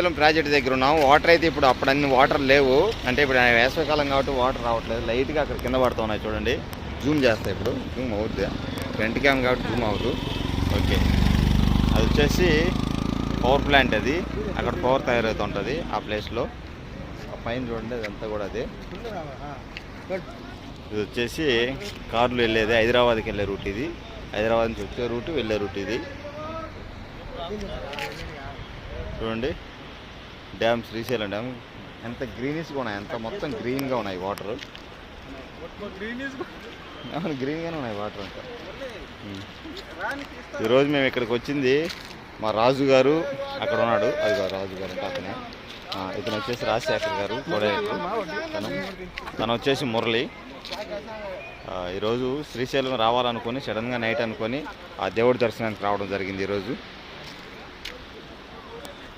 Srisailam project దగ్గర ఉన్నాం. Water అయితే ఇప్పుడు అప్పుడు అన్ని వాటర్ లేవు. అంటే ఇప్పుడు వేసవికాలం కాబట్టి వాటర్ రావట్లేదు. లైట్గా అక్కడ కింద పడుతున్నాయి చూడండి. జూమ్ చేస్తాయి ఇప్పుడు. జూమ్ అవుద్ది. ఫ్రంట్ క్యామ్ కాబట్టి జూమ్ అవ్వదు. ఓకే అది వచ్చేసి పవర్ ప్లాంట్ అది. అక్కడ పవర్ తయారవుతుంటుంది ఆ ప్లేస్లో ఆ పైన చూడండి అదంతా కూడా అది. ఇది వచ్చేసి కార్లు వెళ్ళేది. హైదరాబాద్కి వెళ్ళే రూట్ ఇది. హైదరాబాద్ నుంచి వచ్చే రూట్ వెళ్ళే రూట్ ఇది. చూడండి. Dam Srisailam dam. ఎంత గ్రీనిష్గా ఉన్నాయి ఎంత మొత్తం గ్రీన్గా ఉన్నాయి వాటర్ గ్రీన్గానే ఉన్నాయి వాటర్ అంతా. ఈరోజు మేము ఇక్కడికి వచ్చింది మా రాజు గారు అక్కడ ఉన్నాడు. అది రాజు గారు అంటే అతనే. ఇతను వచ్చేసి రాజశేఖర్ గారు తను తను వచ్చేసి మురళి. ఈరోజు శ్రీశైలం రావాలనుకొని సడన్గా నైట్ అనుకొని ఆ దేవుడి దర్శనానికి రావడం జరిగింది ఈరోజు